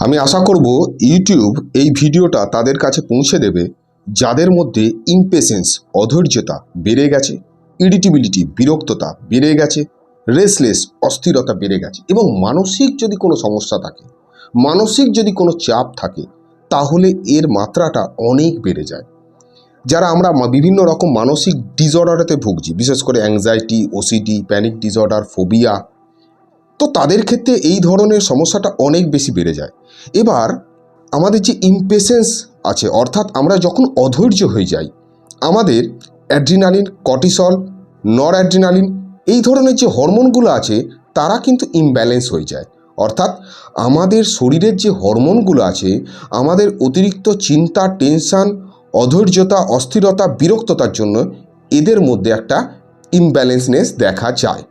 আমি আশা করব ইউটিউব এই ভিডিওটা তাদের কাছে পৌঁছে দেবে, যাদের মধ্যে ইমপেশেন্স অধৈর্যতা বেড়ে গেছে ইরিটেবিলিটি বিরক্ততা বেড়ে গেছে রেসলেস অস্থিরতা বেড়ে গেছে এবং মানসিক যদি কোনো সমস্যা থাকে, মানসিক যদি কোনো চাপ থাকে, তাহলে এর মাত্রাটা অনেক বেড়ে যায়। যারা আমরা বিভিন্ন রকম মানসিক ডিসঅর্ডারেতে ভুগছি, বিশেষ করে anxiety OCD panic disorder phobia তো তাদের ক্ষেত্রে এই ধরনের সমস্যাটা অনেক বেশি বেড়ে যায়। এবার আমাদের যে ইমপেশেন্স আছে, অর্থাৎ আমরা যখন অধৈর্য হয়ে যাই, আমাদের অ্যাড্রিনালিন কর্টিসল নর অ্যাড্রিনালিন এই ধরনের যে হরমোনগুলো আছে, তারা কিন্তু ইমব্যালেন্স হয়ে যায়। অর্থাৎ আমাদের শরীরের যে হরমোনগুলো আছে, আমাদের অতিরিক্ত চিন্তা টেনশান অধৈর্যতা, অস্থিরতা, বিরক্ততার জন্য এদের মধ্যে একটা ইমব্যালেন্সনেস দেখা যায়।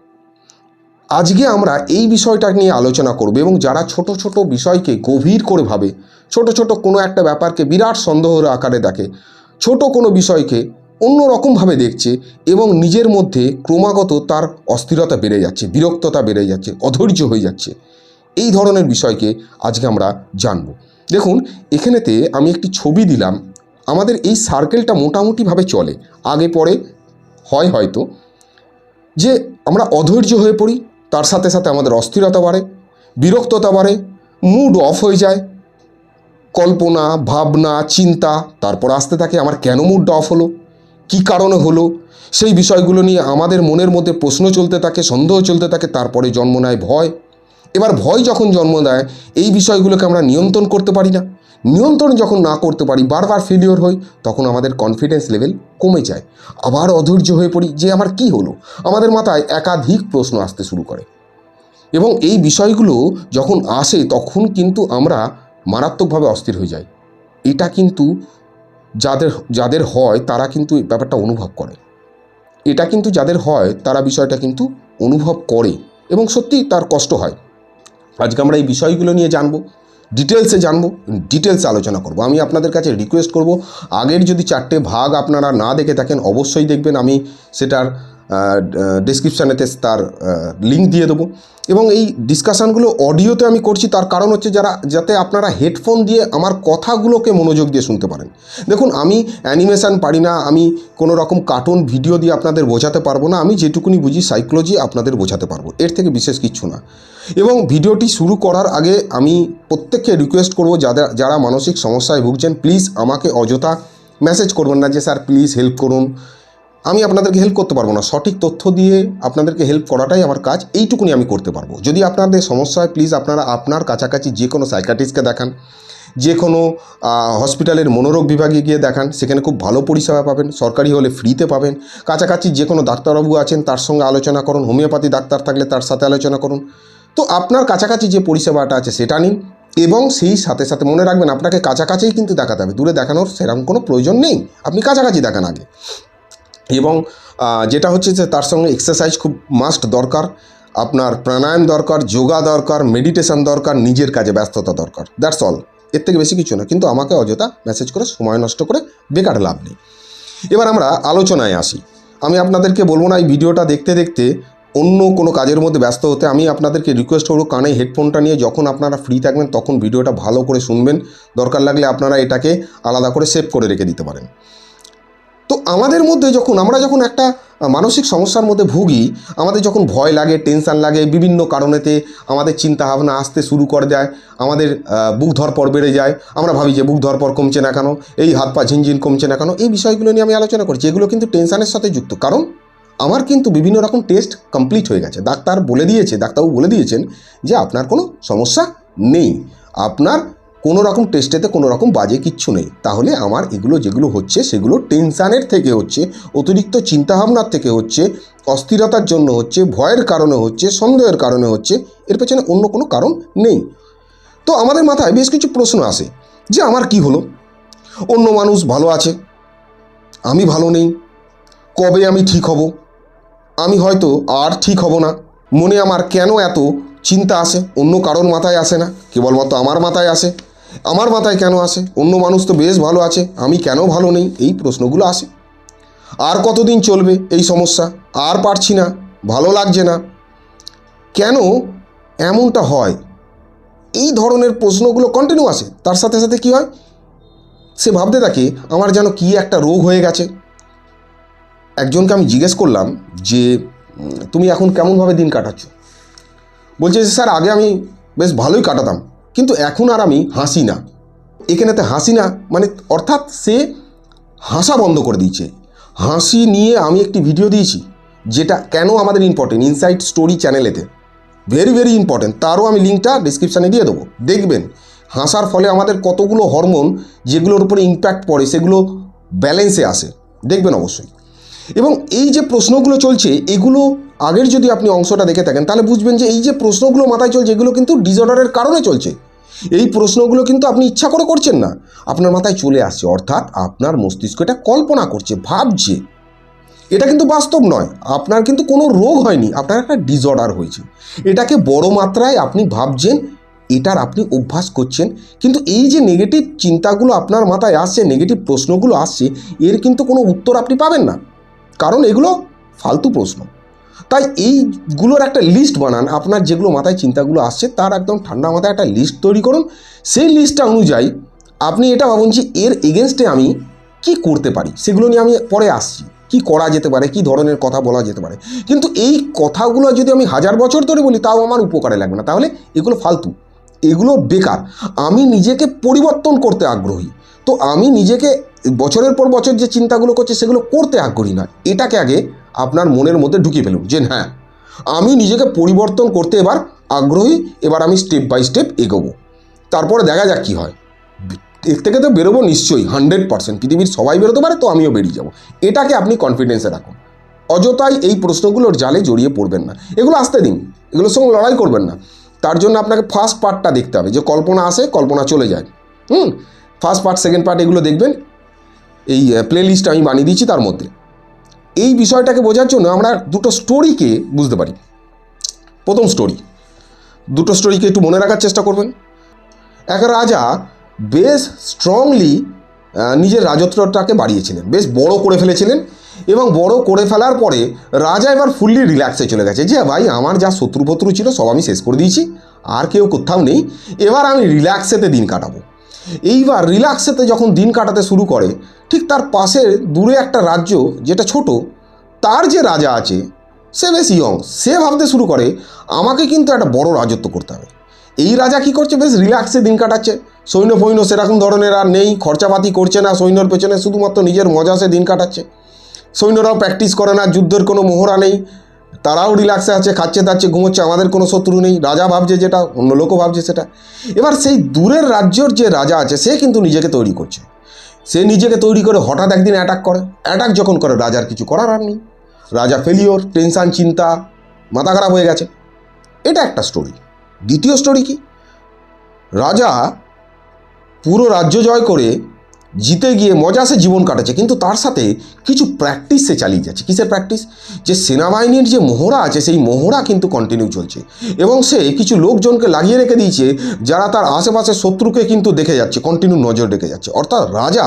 আজকে আমরা এই বিষয়টা নিয়ে আলোচনা করব এবং যারা ছোট ছোট বিষয়কে গভীর করে ভাবে, ছোট ছোট কোনো একটা ব্যাপারকে বিরাট সন্দেহের আকারে দেখে, ছোট কোনো বিষয়কে অন্য রকমভাবে দেখছে এবং নিজের মধ্যে ক্রমাগত তার অস্থিরতা বেড়ে যাচ্ছে, বিরক্ততা বেড়ে যাচ্ছে, অধৈর্য হয়ে যাচ্ছে। এই ধরনের বিষয়কে আজকে আমরা জানব। দেখুন, এখানেতে আমি একটি ছবি দিলাম। আমাদের এই সার্কেলটা মোটামুটিভাবে চলে। আগে পরে হয় হয়তো। যে আমরা অধৈর্য হয়ে পড়ি তার সাথে সাথে আমাদের অস্থিরতা বাড়ে, বিরক্ততা বাড়ে মুড অফ হয়ে যায়। কল্পনা, ভাবনা, চিন্তা, তারপর আসতে থাকে আমার কেন মুডটা অফ হলো, কী কারণে হলো? সেই বিষয়গুলো নিয়ে আমাদের মনের মধ্যে প্রশ্ন চলতে থাকে, সন্দেহ চলতে থাকে, তারপরে জন্ম নেয় ভয়। এবার ভয় যখন জন্ম দেয়, এই বিষয়গুলোকে আমরা নিয়ন্ত্রণ করতে পারি না। নিয়ন্ত্রণ যখন না করতে পারি, বারবার ফেলিওর হই, তখন আমাদের কনফিডেন্স লেভেল কমে যায়। আবার অধৈর্য হয়ে পড়ি যে আমার কি হলো? আমাদের মাথায় একাধিক প্রশ্ন আসতে শুরু করে। এবং এই বিষয়গুলো যখন আসে, তখন কিন্তু আমরা মারাত্মকভাবে অস্থির হয়ে যাই। এটা কিন্তু যাদের যাদের হয়, তারা কিন্তু এই ব্যাপারটা অনুভব করে। এটা কিন্তু যাদের হয়, তারা বিষয়টা কিন্তু অনুভব করে। এবং সত্যি তার কষ্ট হয়। আজকে আমরা এই বিষয়গুলো নিয়ে জানব। ডিটেলসে জানব ডিটেলসে আলোচনা করব। আমি আপনাদের কাছে রিকোয়েস্ট করব, আগের যদি চারটে ভাগ আপনারা না দেখে থাকেন, অবশ্যই দেখবেন আমি সেটার ডিসক্রিপশানেতে তার লিঙ্ক দিয়ে দেবো। এবং এই ডিসকাশানগুলো অডিওতে আমি করছি, তার কারণ হচ্ছে যারা, যাতে আপনারা হেডফোন দিয়ে আমার কথাগুলোকে মনোযোগ দিয়ে শুনতে পারেন। দেখুন, আমি অ্যানিমেশান পারি না, আমি কোনো রকম কার্টুন ভিডিও দিয়ে আপনাদের বোঝাতে পারব না, আমি যেটুকুনি বুঝি সাইকোলজি আপনাদের বোঝাতে পারব, এর থেকে বিশেষ কিছু না। এবং ভিডিওটি শুরু করার আগে আমি প্রত্যেককে রিকোয়েস্ট করব, যাদের, যারা মানসিক সমস্যায় ভুগছেন প্লিজ আমাকে অযথা মেসেজ করবেন না যে, স্যার প্লিজ হেল্প করুন। আমি আপনাদেরকে হেল্প করতে পারব না। সঠিক তথ্য দিয়ে আপনাদেরকে হেল্প করাটাই আমার কাজ। এইটুকুনি আমি করতে পারব। যদি আপনাদের সমস্যা হয় প্লিজ আপনারা আপনার কাছাকাছি যে কোনো সাইকাটিস্টকে দেখান, যে কোনো হসপিটালের মনোরোগ বিভাগে গিয়ে দেখান, সেখানে খুব ভালো পরিষেবা পাবেন। সরকারি হলে ফ্রিতে পাবেন। কাছাকাছি যে কোনো ডাক্তারবাবু আছেন, তার সঙ্গে আলোচনা করুন। হোমিওপ্যাথি ডাক্তার থাকলে তার সাথে আলোচনা করুন। তো আপনার কাছাকাছি যে পরিষেবাটা আছে, সেটা নিন এবং সেই সাথে সাথে মনে রাখবেন, আপনাকে কাছাকাছিই কিন্তু দেখাতে হবে। দূরে দেখানোর সেরকম কোনো প্রয়োজন নেই। আপনি কাছাকাছি দেখান আগে। এবং যেটা হচ্ছে যে তার সঙ্গে এক্সারসাইজ খুব মাস্ট দরকার। আপনার প্রাণায়াম দরকার, যোগা দরকার মেডিটেশন দরকার, নিজের কাজে ব্যস্ততা দরকার। দ্যাটস অল এর থেকে বেশি কিছু না। কিন্তু আমাকে অযথা মেসেজ করে, সময় নষ্ট করে বেকার লাভ নেই। এবার আমরা আলোচনায় আসি। আমি আপনাদেরকে বলব না, এই ভিডিওটা দেখতে দেখতে অন্য কোনো কাজের মধ্যে ব্যস্ত হতে। আমি আপনাদেরকে রিকোয়েস্ট করব, কানে হেডফোনটা নিয়ে যখন আপনারা ফ্রি থাকবেন, তখন ভিডিওটা ভালো করে শুনবেন। দরকার লাগলে আপনারা এটাকে আলাদা করে সেভ করে রেখে দিতে পারেন। তো আমাদের মধ্যে যখন, আমরা যখন একটা মানসিক সমস্যার মধ্যে ভুগি, আমাদের যখন ভয় লাগে, টেনশান লাগে, বিভিন্ন কারণেতে আমাদের চিন্তা ভাবনা আসতে শুরু করে দেয়, আমাদের বুক ধরপর বেড়ে যায়, আমরা ভাবি যে বুক ধরপর কমছে না কেন, এই হাত পা ঝিনঝিন কমছে না কেন, এই বিষয়গুলো নিয়ে আমি আলোচনা করছি, এগুলো কিন্তু টেনশানের সাথে যুক্ত। কারণ আমার কিন্তু বিভিন্ন রকম টেস্ট কমপ্লিট হয়ে গেছে। ডাক্তার বলে দিয়েছে, ডাক্তারবাবু বলে দিয়েছেন যে আপনার কোনো সমস্যা নেই। আপনার কোনো রকম টেস্টেতে কোনো রকম বাজে কিচ্ছু নেই। তাহলে আমার এগুলো যেগুলো হচ্ছে, সেগুলো টেনশানের থেকে হচ্ছে, অতিরিক্ত চিন্তাভাবনার থেকে হচ্ছে, অস্থিরতার জন্য হচ্ছে, ভয়ের কারণে হচ্ছে, সন্দেহের কারণে হচ্ছে, এর পেছনে অন্য কোনো কারণ নেই। তো আমাদের মাথায় বেশ কিছু প্রশ্ন আসে যে আমার কি হলো? অন্য মানুষ ভালো আছে, আমি ভালো নেই, কবে আমি ঠিক হব? আমি হয়তো আর ঠিক হব না। মনে আমার কেন এত চিন্তা আসে? অন্য কারোর মাথায় আসে না, কেবলমাত্র আমার মাথায় আসে। আমার মাথায় কেন আসে? অন্য মানুষ তো বেশ ভালো আছে, আমি কেন ভালো নেই? এই প্রশ্নগুলো আসে। আর কতদিন চলবে এই সমস্যা? আর পারছি না, ভালো লাগছে না। কেন এমনটা হয়? এই ধরনের প্রশ্নগুলো কন্টিনিউ আসে। তার সাথে সাথে কি হয়? সে ভাবতে থাকে, আমার যেন কি একটা রোগ হয়ে গেছে। একজনকে আমি জিজ্ঞেস করলাম যে তুমি এখন কেমনভাবে দিন কাটাচ্ছ? বলছে স্যার, আগে আমি বেশ ভালোই কাটাতাম। কিন্তু এখন আর আমি হাসি না। এখানেতে হাসি না মানে অর্থাৎ সে হাসা বন্ধ করে দিয়েছে। হাসি নিয়ে আমি একটি ভিডিও দিয়েছি, যেটা কেন আমাদের ইম্পর্টেন্ট ইনসাইট স্টোরি চ্যানেলেতে ভেরি ভেরি ইম্পর্টেন্ট তারও আমি লিঙ্কটা ডিসক্রিপশানে দিয়ে দেবো। দেখবেন, হাসার ফলে আমাদের কতগুলো হরমোন যেগুলোর উপরে ইম্প্যাক্ট পড়ে, সেগুলো ব্যালেন্সে আসে। দেখবেন অবশ্যই। এবং এই যে প্রশ্নগুলো চলছে, এগুলো আগের যদি আপনি অংশটা দেখে থাকেন, তাহলে বুঝবেন যে এই যে প্রশ্নগুলো মাথায় চলছে, এগুলো কিন্তু ডিসঅর্ডারের কারণে চলছে। এই প্রশ্নগুলো কিন্তু আপনি ইচ্ছা করে করছেন না। আপনার মাথায় চলে আসছে, অর্থাৎ আপনার মস্তিষ্ক এটা কল্পনা করছে, ভাবছে। এটা কিন্তু বাস্তব নয়, আপনার কিন্তু কোনো রোগ হয়নি, আপনার একটা ডিসঅর্ডার হয়েছে। এটাকে বড় মাত্রায় আপনি ভাবছেন, এটার আপনি অভ্যাস করছেন, কিন্তু এই যে নেগেটিভ চিন্তাগুলো আপনার মাথায় আসছে নেগেটিভ প্রশ্নগুলো আসছে, এর কিন্তু কোনো উত্তর আপনি পাবেন না। কারণ এগুলো ফালতু প্রশ্ন। তাই এইগুলোর একটা লিস্ট বানান। আপনার যেগুলো মাথায় চিন্তাগুলো আসছে, তার একদম ঠান্ডা মাথায় একটা লিস্ট তৈরি করুন। সেই লিস্টটা অনুযায়ী আপনি এটা ভাবুন যে এর এগেনস্টে আমি কি করতে পারি? সেগুলো নিয়ে আমি পরে আসছি। কি করা যেতে পারে? কি ধরনের কথা বলা যেতে পারে? কিন্তু এই কথাগুলো যদি আমি হাজার বছর ধরে বলি, তাও আমার উপকারে লাগবে না। তাহলে এগুলো ফালতু। এগুলো বেকার। আমি নিজেকে পরিবর্তন করতে আগ্রহী। তো আমি নিজেকে বছরের পর বছর যে চিন্তাগুলো করছি, সেগুলো করতে আগ্রহী না। এটাকে আগে আপনার মনের মধ্যে ঢুকিয়ে ফেলুন যে হ্যাঁ আমি নিজেকে পরিবর্তন করতে এবার আগ্রহী, এবার আমি স্টেপ বাই স্টেপ এগোবো। তারপরে দেখা যাক কী হয়। এর থেকে তো বেরোবো নিশ্চয়ই হান্ড্রেড পার্সেন্ট পৃথিবীর সবাই বেরোতে পারে, তো আমিও বেরিয়ে যাব। এটাকে আপনি কনফিডেন্সে রাখুন। অযথাই এই প্রশ্নগুলোর জালে জড়িয়ে পড়বেন না। এগুলো আসতে দিন, এগুলোর সঙ্গে লড়াই করবেন না। তার জন্য আপনাকে ফার্স্ট পার্টটা দেখতে হবে, যে কল্পনা আসে, কল্পনা চলে যায়। হুম? ফার্স্ট পার্ট সেকেন্ড পার্ট এগুলো দেখবেন। এই প্লে লিস্ট আমি বানিয়ে দিচ্ছি তার মধ্যে। এই বিষয়টাকে বোঝার জন্য আমরা দুটো স্টোরিকে বুঝতে পারি। প্রথম স্টোরি দুটো স্টোরিকে একটু মনে রাখার চেষ্টা করবেন। এক রাজা বেশ স্ট্রংলি নিজের রাজত্বটাকে বাড়িয়েছিলেন। বেশ বড় করে ফেলেছিলেন এবং বড় করে ফেলার পরে রাজা এবার ফুললি রিল্যাক্সে চলে গেছে যে ভাই, আমার যা শত্রু ফত্রু ছিল সব আমি শেষ করে দিয়েছি, আর কেউ কোথাও নেই। এবার আমি রিল্যাক্সেতে দিন কাটাবো। এইবার রিল্যাক্সেতে যখন দিন কাটাতে শুরু করে, ঠিক তার পাশে দূরে একটা রাজ্য যেটা ছোট, তার যে রাজা আছে, সে বেশ ইয়ং সে ভাবতে শুরু করে, আমাকে কিন্তু একটা বড় রাজত্ব করতে হবে। এই রাজা কি করছে? বেশ রিল্যাক্সে দিন কাটাচ্ছে। সৈন্য ফৈন্য সেরকম ধরনের আর নেই, খরচাপাতি করছে না সৈন্যর পেছনে, শুধুমাত্র নিজের মজা সে দিন কাটাচ্ছে। সৈন্যরাও প্র্যাকটিস করে না, যুদ্ধের কোনো মোহরা নেই। তারাও রিল্যাক্সে আছে, খাচ্ছে দাচ্ছে, ঘুমোচ্ছে, আমাদের কোনো শত্রু নেই। রাজা ভাবছে যেটা, অন্য লোকও ভাবছে সেটা। এবার সেই দূরের রাজ্যর যে রাজা আছে, সে কিন্তু নিজেকে তৈরি করছে। সে নিজেকে তৈরি করে হঠাৎ একদিন অ্যাটাক করে। অ্যাটাক যখন করে, রাজার কিছু করার আর নেই। রাজা ফেলিওর টেনশান চিন্তা, মাথা খারাপ হয়ে গেছে। এটা একটা স্টোরি দ্বিতীয় স্টোরি কি? রাজা পুরো রাজ্য জয় করে জিতে গিয়ে মজা সে জীবন কাটাচ্ছে, কিন্তু তার সাথে কিছু প্র্যাকটিস সে চালিয়ে যাচ্ছে। কিসের প্র্যাকটিস যে সেনাবাহিনীর যে মোহরা আছে, সেই মোহরা কিন্তু কন্টিনিউ চলছে। এবং সে কিছু লোকজনকে লাগিয়ে রেখে দিয়েছে, যারা তার আশেপাশে শত্রুকে কিন্তু দেখে যাচ্ছে কন্টিনিউ নজর রেখে যাচ্ছে। অর্থাৎ রাজা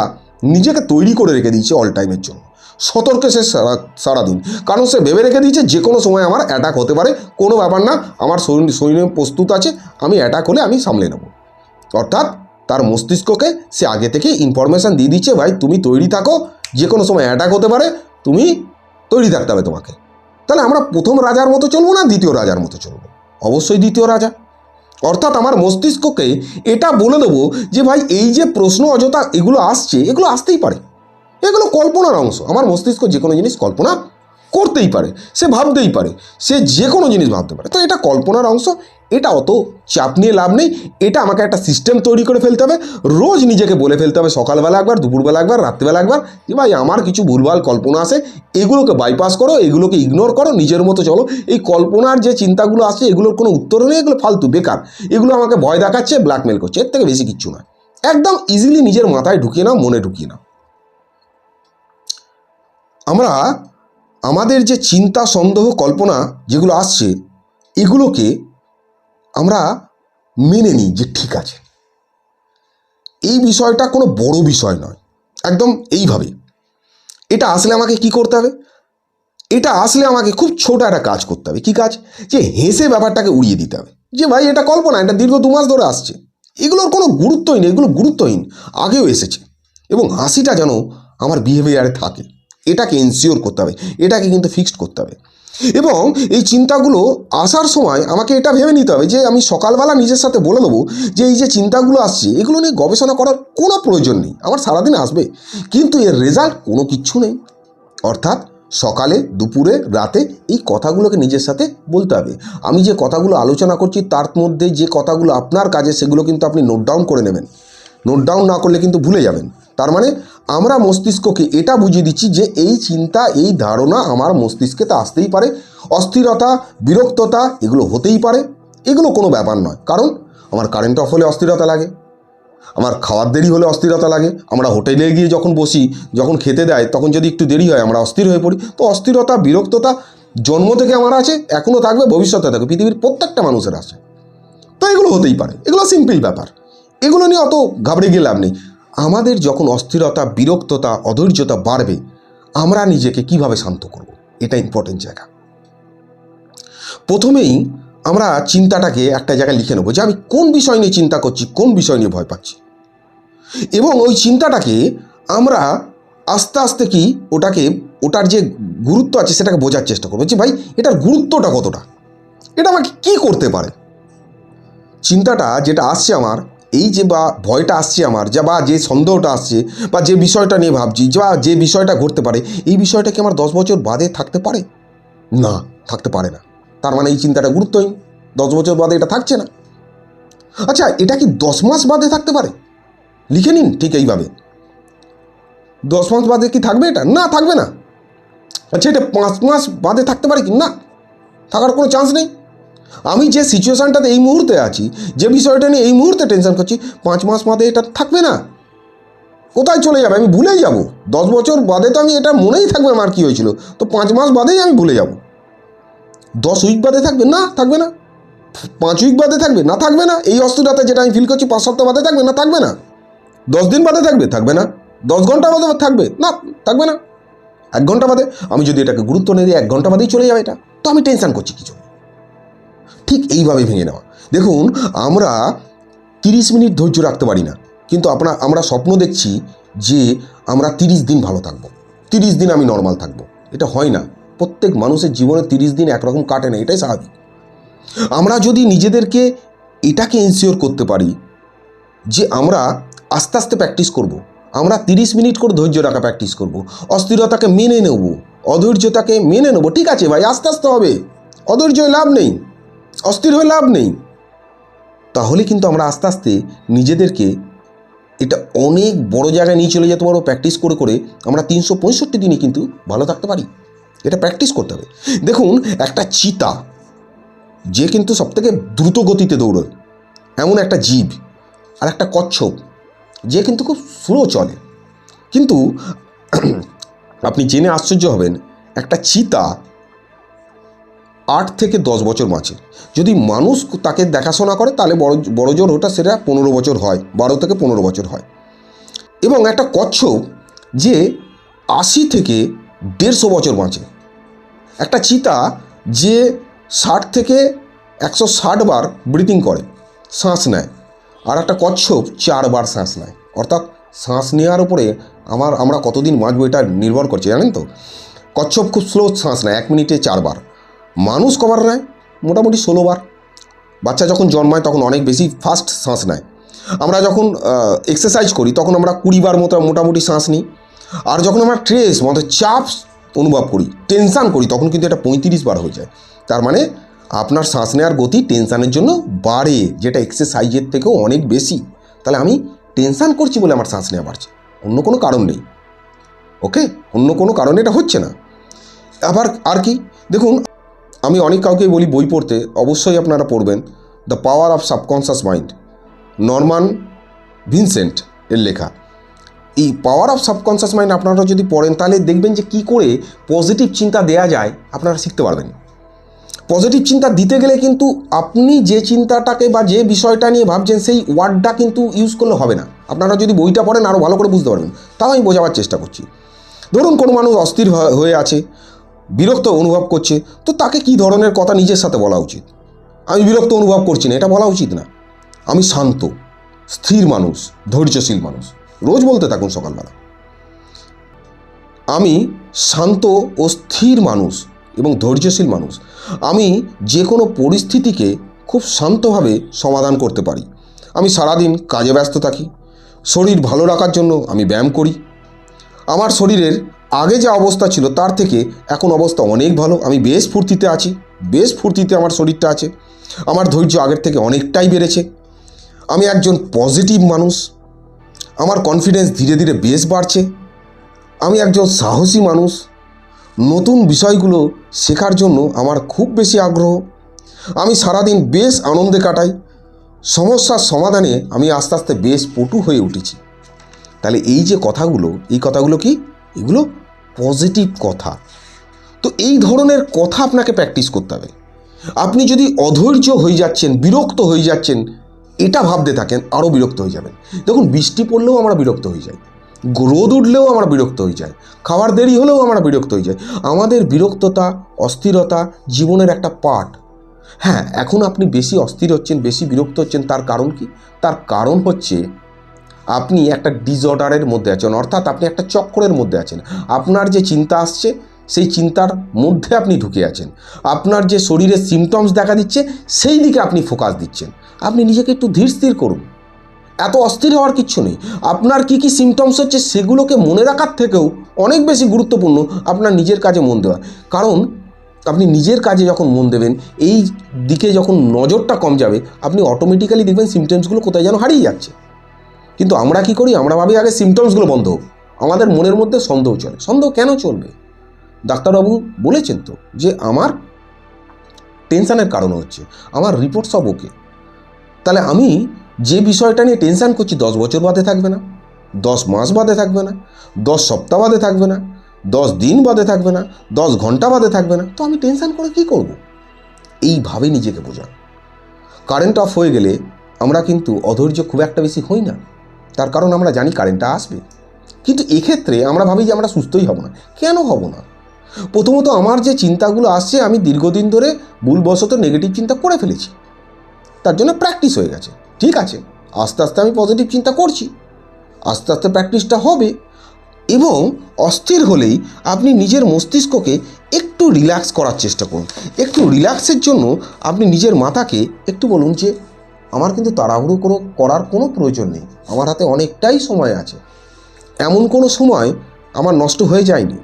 নিজেকে তৈরি করে রেখে দিয়েছে অল টাইমের জন্য। সতর্কে সে সারা, সারাদিন। কারণ সে ভেবে রেখে দিয়েছে, যে কোনো সময় আমার অ্যাটাক হতে পারে, কোনো ব্যাপার না, আমার সৈন্য সৈন্য প্রস্তুত আছে, আমি অ্যাটাক হলে আমি সামলে নেব। অর্থাৎ তার মস্তিষ্ককে সে আগে থেকে ইনফরমেশান দিয়ে দিচ্ছে, ভাই, তুমি তৈরি থাকো যে কোনো সময় অ্যাটাক হতে পারে, তুমি তৈরি থাকতে হবে তোমাকে। তাহলে আমরা প্রথম রাজার মতো চলবো না দ্বিতীয় রাজার মতো চলবো? অবশ্যই দ্বিতীয় রাজা। অর্থাৎ আমার মস্তিষ্ককে এটা বলে দেবো যে, ভাই, এই যে প্রশ্ন অযথা এগুলো আসছে, এগুলো আসতেই পারে। এগুলো কল্পনার অংশ। আমার মস্তিষ্ক যে কোনো জিনিস কল্পনা করতেই পারে, সে ভাবতেই পারে, সে যে কোনো জিনিস ভাবতে পারে। তো এটা কল্পনার অংশ এটা অত চাপ নিয়ে লাভ নেই। এটা আমাকে একটা সিস্টেম তৈরি করে ফেলতে হবে। রোজ নিজেকে বলে ফেলতে হবে, সকালবেলা একবার, দুপুরবেলা একবার, রাত্রিবেলা একবার, যে ভাই আমার কিছু ভুলভাল কল্পনা আসে এগুলোকে বাইপাস করো, এগুলোকে ইগনোর করো, নিজের মতো চলো। এই কল্পনার যে চিন্তাগুলো আসছে এগুলোর কোনো উত্তর নেই, এগুলো ফালতু, বেকার। এগুলো আমাকে ভয় দেখাচ্ছে ব্ল্যাকমেল করছে, এর থেকে বেশি কিচ্ছু নয়। একদম ইজিলি নিজের মাথায় ঢুকিয়ে নাও, মনে ঢুকিয়ে নাও। আমরা আমাদের যে চিন্তা, সন্দেহ, কল্পনা যেগুলো আসছে, এগুলোকে আমরা মেনে নিই যে ঠিক আছে। এই বিষয়টা কোনো বড় বিষয় নয়, একদম এইভাবে। এটা আসলে আমাকে কি করতে হবে? এটা আসলে আমাকে খুব ছোট একটা কাজ করতে হবে। কি কাজ? যে হেসে ব্যাপারটাকে উড়িয়ে দিতে হবে। যে ভাই, এটা কল্পনা, এটা দীর্ঘ দু মাস ধরে আসছে। এগুলোর কোনো গুরুত্বই নেই, এগুলো গুরুত্বহীন। আগেও এসেছে। এবং হাসিটা যেন আমার বিহেভিয়ারে থাকে। এটাকে এনসিওর করতে হবে। এটাকে কিন্তু ফিক্সড করতে হবে। এবং এই চিন্তাগুলো আসার সময় আমাকে এটা ভেবে নিতে হবে যে আমি সকালবেলা নিজের সাথে বলে দেবো যে এই যে চিন্তাগুলো আসছে, এগুলো নিয়ে গবেষণা করার কোনো প্রয়োজন নেই। আমার সারাদিন আসবে। কিন্তু এর রেজাল্ট কোনো কিচ্ছু নেই। অর্থাৎ সকালে, দুপুরে, রাতে এই কথাগুলোকে নিজের সাথে বলতে হবে। আমি যে কথাগুলো আলোচনা করছি, তার মধ্যে যে কথাগুলো আপনার কাজে, সেগুলো কিন্তু আপনি নোট ডাউন করে নেবেন। নোট ডাউন না করলে কিন্তু ভুলে যাবেন। তার মানে আমরা মস্তিষ্ককে এটা বুঝিয়ে দিচ্ছি যে এই চিন্তা, এই ধারণা আমার মস্তিষ্কে তা আসতেই পারে। অস্থিরতা, বিরক্ততা, এগুলো হতেই পারে। এগুলো কোনো ব্যাপার নয়। কারণ আমার কারেন্ট অফ হলে অস্থিরতা লাগে। আমার খাওয়ার দেরি হলে অস্থিরতা লাগে। আমরা হোটেলে গিয়ে যখন বসি, যখন খেতে দেয়, তখন যদি একটু দেরি হয়, আমরা অস্থির হয়ে পড়ি। তো অস্থিরতা, বিরক্ততা জন্ম থেকে আমার আছে এখনও থাকবে, ভবিষ্যতে থাকবে, পৃথিবীর প্রত্যেকটা মানুষের আছে। তো এগুলো হতেই পারে। এগুলো সিম্পল ব্যাপার। এগুলো নিয়ে অত ঘাবড়ে গিয়ে লাভ নেই। আমাদের যখন অস্থিরতা, বিরক্ততা, অধৈর্যতা বাড়বে, আমরা নিজেকে কীভাবে শান্ত করব? এটা ইম্পর্টেন্ট জায়গা। প্রথমেই আমরা চিন্তাটাকে একটা জায়গায় লিখে নেব যে আমি কোন বিষয় নিয়ে চিন্তা করছি, কোন বিষয় নিয়ে ভয় পাচ্ছি? এবং ওই চিন্তাটাকে আমরা আস্তে আস্তে কি ওটাকে, ওটার যে গুরুত্ব আছে সেটাকে বোঝার চেষ্টা করব যে ভাই এটার গুরুত্বটা কতটা? এটা আমাকে কী করতে পারে? চিন্তাটা যেটা আসছে আমার এই যে বা ভয়টা আসছে আমার, যা বা যে সন্দেহটা আসছে বা যে বিষয়টা নিয়ে ভাবছি বা যে বিষয়টা ঘটতে পারে, এই বিষয়টা কি আমার দশ বছর বাদে থাকতে পারে? না, থাকতে পারে না। তার মানে এই চিন্তাটা গুরুত্বহীন। দশ বছর বাদে এটা থাকছে না। আচ্ছা এটা কি দশ মাস বাদে থাকতে পারে? লিখে নিন ঠিক এইভাবে। দশ মাস বাদে কি থাকবে এটা? না, থাকবে না। আচ্ছা এটা পাঁচ মাস বাদে থাকতে পারে কি? না, থাকার কোনো চান্স নেই। আমি যে সিচুয়েশানটাতে এই মুহূর্তে আছি, যে বিষয়টা নিয়ে এই মুহূর্তে টেনশন করছি, পাঁচ মাস বাদে এটা থাকবে না। কোথায় চলে যাবে? আমি ভুলেই যাব। দশ বছর বাদে তো আমি এটা মনেই থাকবে আমার কী হয়েছিল। তো পাঁচ মাস বাদেই আমি ভুলে যাব। দশ উইক বাদে থাকবে? না থাকবে না। পাঁচ উইক বাদে থাকবে? না থাকবে না। এই অস্ত্রটাতে যেটা আমি ফিল করছি, পাঁচ সপ্তাহ বাদে থাকবে? না থাকবে না। দশ দিন বাদে থাকবে? থাকবে না। দশ ঘণ্টা বাদে থাকবে? না থাকবে না। এক ঘণ্টা বাদে। আমি যদি এটাকে গুরুত্ব না দিই এক ঘণ্টা বাদেই চলে যাবে এটা, তো আমি টেনশন করছি কিছু। ঠিক এইভাবে ভেঙে নেওয়া। দেখুন, আমরা তিরিশ মিনিট ধৈর্য রাখতে পারি না, কিন্তু আপনার আমরা স্বপ্ন দেখছি যে আমরা তিরিশ দিন ভালো থাকব। তিরিশ দিন আমি নর্মাল থাকব। এটা হয় না। প্রত্যেক মানুষের জীবনে তিরিশ দিন একরকম কাটে না, এটাই স্বাভাবিক। আমরা যদি নিজেদেরকে এটাকে এনশিওর করতে পারি যে আমরা আস্তে আস্তে প্র্যাকটিস করব। আমরা তিরিশ মিনিট করে ধৈর্য রাখা প্র্যাকটিস করব। অস্থিরতাকে মেনে নেব, অধৈর্যতাকে মেনে নেব, ঠিক আছে ভাই, আস্তে আস্তে হবে। অধৈর্য লাভ নেই। অস্থির হয়ে লাভ নেই। তাহলে কিন্তু আমরা আস্তে আস্তে নিজেদেরকে এটা অনেক বড় জায়গায় নিয়ে চলে যেতে পারব প্র্যাকটিস করে করে আমরা তিনশো পঁয়ষট্টি দিনই কিন্তু ভালো থাকতে পারি। এটা প্র্যাকটিস করতে হবে। দেখুন, একটা চিতা, যে কিন্তু সবথেকে দ্রুত গতিতে দৌড়োয়, এমন একটা জীব আর একটা কচ্ছপ, যে কিন্তু খুব স্লো চলে। কিন্তু আপনি জেনে আশ্চর্য হবেন, একটা চিতা আট থেকে দশ বছর বাঁচে। যদি মানুষ তাকে দেখাশোনা করে, তাহলে বড় বড় জোর ওটা সেটা পনেরো বছর হয়, বারো থেকে পনেরো বছর হয়। এবং একটা কচ্ছপ যে আশি থেকে দেড়শো বছর বাঁচে। একটা চিতা যে ষাট থেকে একশো ষাট বার ব্রিথিং করে, শ্বাস নেয়। আর একটা কচ্ছপ চারবার শ্বাস নেয়। অর্থাৎ শ্বাস নেওয়ার উপরে আমার, আমরা কতদিন বাঁচবো এটা নির্ভর করছে, জানেন তো? কচ্ছপ খুব স্লো শ্বাস নেয়, এক মিনিটে চারবার মানুষ কবার নেয়? মোটামুটি ষোলোবার বাচ্চা যখন জন্মায় তখন অনেক বেশি ফাস্ট শ্বাস নেয়। আমরা যখন এক্সারসাইজ করি তখন আমরা কুড়িবার মতো মোটামুটি শ্বাস নিই। আর যখন আমরা স্ট্রেস মতো চাপ অনুভব করি টেনশান করি, তখন কিন্তু এটা পঁয়ত্রিশ বার হয়ে যায়। তার মানে আপনার শ্বাস নেওয়ার গতি টেনশানের জন্য বাড়ে, যেটা এক্সারসাইজের থেকেও অনেক বেশি। তাহলে আমি টেনশান করছি বলে আমার শ্বাস নেওয়া বাড়ছে। অন্য কোনো কারণ নেই। ওকে অন্য কোনো কারণে এটা হচ্ছে না। আবার আর কি? দেখুন আমি অনেক কাউকে বলি বই পড়তে, অবশ্যই আপনারা পড়বেন the power of subconscious mind Norman Vincent এর লেখা। এই পাওয়ার অফ সাবকনসিয়াস মাইন্ড আপনারা যদি পড়েন, তাহলে দেখবেন যে কী করে পজিটিভ চিন্তা দেয়া যায়, আপনারা শিখতে পারবেন। পজিটিভ চিন্তা দিতে গেলে কিন্তু আপনি যে চিন্তাটাকে বা যে বিষয়টা নিয়ে ভাবছেন, সেই ওয়ার্ডটা কিন্তু ইউজ করলে হবে না। আপনারা যদি বইটা পড়েন আরও ভালো করে বুঝতে পারবেন। তাও আমি বোঝাবার চেষ্টা করছি। ধরুন কোনো মানুষ অস্থির হয়ে আছে বিরক্ত অনুভব করছে, তো তাকে কী ধরনের কথা নিজের সাথে বলা উচিত? আমি বিরক্ত অনুভব করছি না, এটা বলা উচিত না। আমি শান্ত, স্থির মানুষ, ধৈর্যশীল মানুষ, রোজ বলতে থাকুন সকালবেলা। আমি শান্ত ও স্থির মানুষ এবং ধৈর্যশীল মানুষ। আমি যে কোনো পরিস্থিতিকে খুব শান্তভাবে সমাধান করতে পারি। আমি সারাদিন কাজে ব্যস্ত থাকি, শরীর ভালো রাখার জন্য আমি ব্যায়াম করি। আমার শরীরের আগে যে অবস্থা ছিল তার থেকে এখন অবস্থা অনেক ভালো। আমি বেশ ফুর্তিতে আছি। বেশ ফুর্তিতে আমার শরীরটা আছে। আমার ধৈর্য আগের থেকে অনেকটাই বেড়েছে। আমি একজন পজিটিভ মানুষ। আমার কনফিডেন্স ধীরে ধীরে বেশ বাড়ছে। আমি একজন সাহসী মানুষ। নতুন বিষয়গুলো শেখার জন্য আমার খুব বেশি আগ্রহ। আমি সারাদিন বেশ আনন্দে কাটাই। সমস্যার সমাধানে আমি আস্তে আস্তে বেশ পটু হয়ে উঠেছি। তাহলে এই যে কথাগুলো, এই কথাগুলো কি? এগুলো পজিটিভ কথা। তো এই ধরনের কথা আপনাকে প্র্যাকটিস করতে হবে। আপনি যদি অধৈর্য হয়ে যাচ্ছেন, বিরক্ত হয়ে যাচ্ছেন, এটা ভাবতে থাকেন আরও বিরক্ত হয়ে যাবেন। দেখুন, বৃষ্টি পড়লেও আমরা বিরক্ত হয়ে যাই। রোদ উঠলেও আমরা বিরক্ত হয়ে যাই। খাবার দেরি হলেও আমরা বিরক্ত হয়ে যাই। আমাদের বিরক্ততা, অস্থিরতা জীবনের একটা পার্ট হ্যাঁ এখন আপনি বেশি অস্থির হচ্ছেন, বেশি বিরক্ত হচ্ছেন, তার কারণ কি? তার কারণ হচ্ছে আপনি একটা ডিসঅর্ডারের মধ্যে আছেন, অর্থাৎ আপনি একটা চক্রের মধ্যে আছেন। আপনার যে চিন্তা আসছে, সেই চিন্তার মধ্যে আপনি ঢুকে আছেন। আপনার যে শরীরে সিমটমস দেখা দিচ্ছে, সেই দিকে আপনি ফোকাস দিচ্ছেন। আপনি নিজেকে একটু ধীর স্থির করুন। এত অস্থির হওয়ার কিচ্ছু নেই। আপনার কি কি সিমটমস হচ্ছে, সেগুলোকে মনে রাখার থেকেও অনেক বেশি গুরুত্বপূর্ণ আপনার নিজের কাজে মন দেওয়া। কারণ আপনি নিজের কাজে যখন মন দেবেন, এই দিকে যখন নজরটা কম যাবে, আপনি অটোমেটিক্যালি দেখবেন সিমটমসগুলো কোথায় যেন হারিয়ে যাচ্ছে। কিন্তু আমরা কি করি? আমরা ভাবি আগে সিমটমসগুলো বন্ধ আমাদের মনের মধ্যে সন্দেহ চলে। সন্দেহ কেন চলবে? ডাক্তারবাবু বলেছেন তো যে, আমার টেনশানের কারণ হচ্ছে, আমার রিপোর্ট সব ওকে তাহলে আমি যে বিষয়টা নিয়ে টেনশান করছি, দশ বছর বাদে থাকবে না, দশ মাস বাদে থাকবে না, দশ সপ্তাহ বাদে থাকবে না, দশ দিন বাদে থাকবে না, দশ ঘণ্টা বাদে থাকবে না, তো আমি টেনশান করে কি করব? এইভাবে নিজেকে বোঝান। কারেন্ট অফ হয়ে গেলে আমরা কিন্তু অধৈর্য খুব একটা বেশি হই না। তার কারণ আমরা জানি কারেন্টটা আসবে। কিন্তু এক্ষেত্রে আমরা ভাবি যে আমরা সুস্থই হব না। কেন হব না? প্রথমত আমার যে চিন্তাগুলো আসছে, আমি দীর্ঘদিন ধরে ভুলবশত নেগেটিভ চিন্তা করে ফেলেছি। তার জন্য প্র্যাকটিস হয়ে গেছে। ঠিক আছে, আস্তে আস্তে আমি পজিটিভ চিন্তা করছি। আস্তে আস্তে প্র্যাকটিসটা হবে। এবং অস্থির হলেই আপনি নিজের মস্তিষ্ককে একটু রিল্যাক্স করার চেষ্টা করুন। একটু রিল্যাক্সের জন্য আপনি নিজের মাথাকে একটু বলুন যে আমার কিন্তু তাড়াহুড়ো করে করার কোনো প্রয়োজন নেই। আমার হাতে অনেকটাই সময় আছে। এমন কোনো সময় আমার নষ্ট হয়ে যায়নি।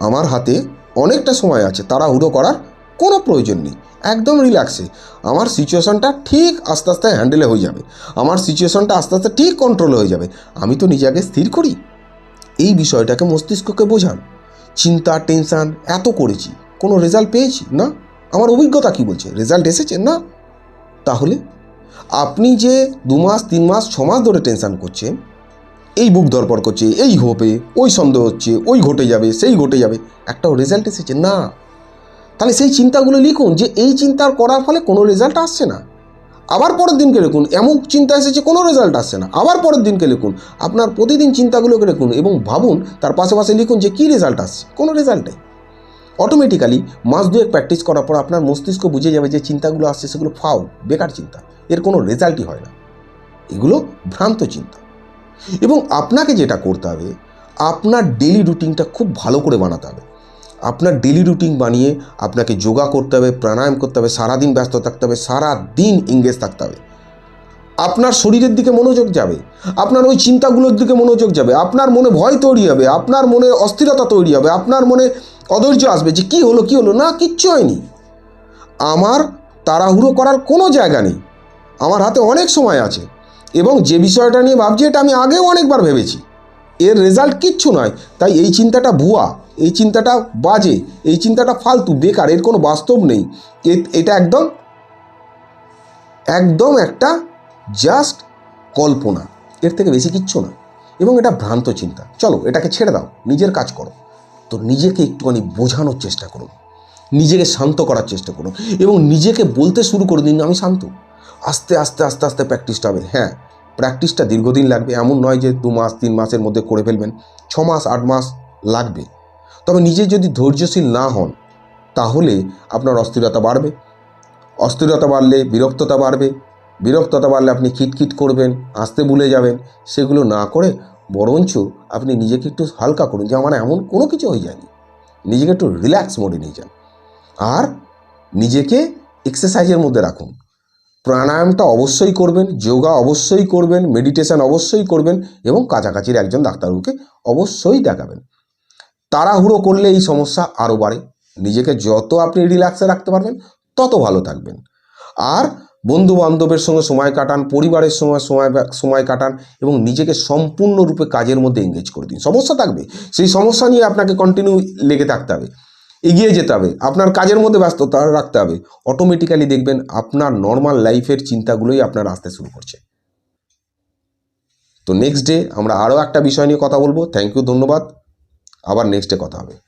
আমার হাতে অনেকটা সময় আছে, তাড়াহুড়ো করার কোনো প্রয়োজন নেই। একদম রিল্যাক্সে আমার সিচুয়েশনটা ঠিক আস্তে আস্তে হ্যান্ডেলে হয়ে যাবে। আমার সিচুয়েশনটা আস্তে আস্তে ঠিক কন্ট্রোলে হয়ে যাবে। আমি তো নিজেকে স্থির করি। এই বিষয়টাকে মস্তিষ্ককে বোঝান। চিন্তা টেনশান এত করেছি। কোনো রেজাল্ট পেয়েছি? না। আমার অভিজ্ঞতা কি বলছে? রেজাল্ট এসেছে? না। তাহলে আপনি যে দু মাস, তিন মাস, ছ মাস ধরে টেনশান করছেন, এই বুক ধরপড় করছে, এই হবে ওই সন্দেহ হচ্ছে, ওই ঘটে যাবে, সেই ঘটে যাবে একটাও রেজাল্ট এসেছে, না। তাহলে সেই চিন্তাগুলো লিখুন যে এই চিন্তার করার ফলে কোনো রেজাল্ট আসছে না। আবার পরের দিনকে লিখুন, এমন চিন্তা এসেছে, কোনো রেজাল্ট আসছে না। আবার পরের দিনকে লিখুন, আপনার প্রতিদিন চিন্তাগুলোকে লিখুন এবং ভাবুন, তার পাশে পাশে লিখুন যে কী রেজাল্ট আসছে, কোনো রেজাল্ট অটোমেটিক্যালি মাস দুয়েক প্র্যাকটিস করার পর আপনার মস্তিষ্ক বুঝে যাবে যে চিন্তাগুলো আসছে, সেগুলো ফাউল বেকার চিন্তা। এর কোনো রেজাল্টই হয় না। এগুলো ভ্রান্ত চিন্তা। এবং আপনাকে যেটা করতে হবে, আপনার ডেলি রুটিনটা খুব ভালো করে বানাতে হবে। আপনার ডেলি রুটিন বানিয়ে আপনাকে যোগা করতে হবে, প্রাণায়াম করতে হবে, সারাদিন ব্যস্ত থাকতে হবে সারা দিন ইংগেজ থাকতে হবে। আপনার শরীরের দিকে মনোযোগ যাবে, আপনার ওই চিন্তাগুলোর দিকে মনোযোগ যাবে, আপনার মনে ভয় তৈরি হবে, আপনার মনে অস্থিরতা তৈরি হবে, আপনার মনে অধৈর্য আসবে যে কী হলো কী হলো? না, কিচ্ছু হয়নি। আমার তাড়াহুড়ো করার কোনো জায়গা নেই। আমার হাতে অনেক সময় আছে এবং যে বিষয়টা নিয়ে ভাবছি এটা আমি আগেও অনেকবার ভেবেছি। এর রেজাল্ট কিচ্ছু নয়। তাই এই চিন্তাটা ভুয়া, এই চিন্তাটা বাজে, এই চিন্তাটা ফালতু, বেকার, এর কোনো বাস্তব নেই। এটা একদম একদম একটা জাস্ট কল্পনা। এর থেকে বেশি কিচ্ছু না। এবং এটা ভ্রান্ত চিন্তা। চলো, এটাকে ছেড়ে দাও। নিজের কাজ করো। তো নিজেকে একটুখানি বোঝানোর চেষ্টা করুন। নিজেকে শান্ত করার চেষ্টা করুন এবং নিজেকে বলতে শুরু করে দিন আমি শান্ত। আস্তে আস্তে আস্তে আস্তে প্র্যাকটিসটা হবে। হ্যাঁ প্র্যাকটিসটা দীর্ঘদিন লাগবে। এমন নয় যে দু মাস, তিন মাসের মধ্যে করে ফেলবেন। ছ মাস, আট মাস লাগবে। তবে নিজে যদি ধৈর্যশীল না হন, তাহলে আপনার অস্থিরতা বাড়বে। অস্থিরতা বাড়লে বিরক্ততা বাড়বে। বিরক্ততা বাড়লে আপনি খিটখিট করবেন আসতে ভুলে যাবেন। সেগুলো না করে বরঞ্চ আপনি নিজেকে একটু হালকা করুন যে আমার এমন কোনো কিছু হয়ে যায়নি। নিজেকে একটু রিল্যাক্স মোডে নিয়ে যান। আর নিজেকে এক্সারসাইজের মধ্যে রাখুন। প্রাণায়ামটা অবশ্যই করবেন, যোগা অবশ্যই করবেন মেডিটেশান অবশ্যই করবেন এবং কাছাকাছির একজন ডাক্তারবাবুকে অবশ্যই দেখাবেন। তাড়াহুড়ো করলে এই সমস্যা আরও বাড়ে। নিজেকে যত আপনি রিল্যাক্সে রাখতে পারবেন, তত ভালো থাকবেন। আর বন্ধু বান্ধবের সঙ্গে সময় কাটান, পরিবারের সঙ্গে সময় সময় কাটান এবং নিজেকে সম্পূর্ণরূপে কাজের মধ্যে এঙ্গেজ করে দিন। সমস্যা থাকবে। সেই সমস্যা নিয়ে আপনাকে কন্টিনিউ লেগে থাকতে হবে। এগিয়ে যেতে হবে। আপনার কাজের মধ্যে ব্যস্ততা রাখতে হবে। অটোমেটিক্যালি দেখবেন আপনার নর্মাল লাইফের চিন্তাগুলোই আপনার আসতে শুরু করছে। তো নেক্সট ডে আমরা আরও একটা বিষয় নিয়ে কথা বলব। থ্যাংক ইউ ধন্যবাদ। আবার নেক্সট ডে কথা হবে।